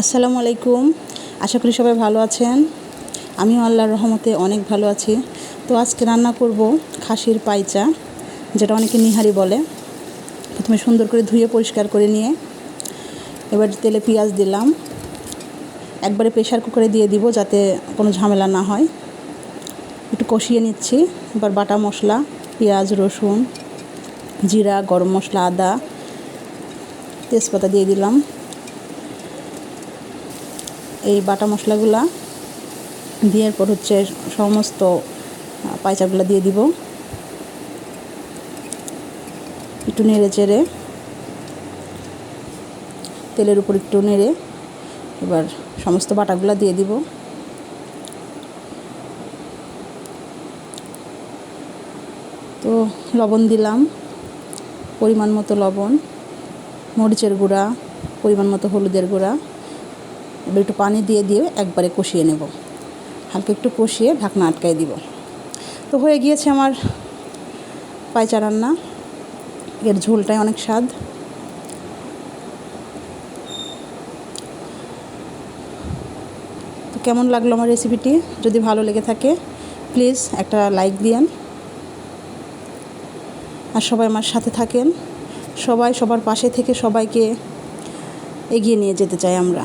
আসসালামু আলাইকুম। আশা করি সবাই ভালো আছেন। আমিও আল্লাহর রহমতে অনেক ভালো আছি। তো আজকে রান্না করব খাসির পাইচা যেটা অনেকে নিহারি বলে। প্রথমে সুন্দর করে ধুয়ে পরিষ্কার করে নিয়ে এবার তেলে পেঁয়াজ দিলাম। একবারে প্রেশার কুকারে দিয়ে দিব যাতে কোনো ঝামেলা না হয়। একটু কষিয়ে নিচ্ছি। এবার বাটা মশলা, পেঁয়াজ, রসুন, জিরা, গরম মশলা, আদা, তেজপাতা দিয়ে দিলাম। বাটা মশলাগুলা দেওয়ার পর হচ্ছে সমস্ত পায়চাগুলো দিয়ে দিব। একটু নেড়ে চেড়ে, তেলের উপর একটু নেড়ে এবার সমস্ত বাটাগুলো দিয়ে দিব। তো লবণ দিলাম, পরিমাণ মতো লবণ, মরিচের গুঁড়া, পরিমাণ মতো হলুদের গুঁড়া। এবার একটু পানি দিয়ে দিয়ে একবারে কষিয়ে নেব। হালকা একটু কষিয়ে ঢাকনা আটকায় দিব। তো হয়ে গিয়েছে আমার পায়চা রান্না। এর ঝোলটাই অনেক স্বাদ। তো কেমন লাগল আমার রেসিপিটি যদি ভালো লেগে থাকে প্লিজ একটা লাইক দিয়েন। আর সবাই আমার সাথে থাকেন। সবাই সবার পাশে থেকে সবাইকে এগিয়ে নিয়ে যেতে চাই আমরা।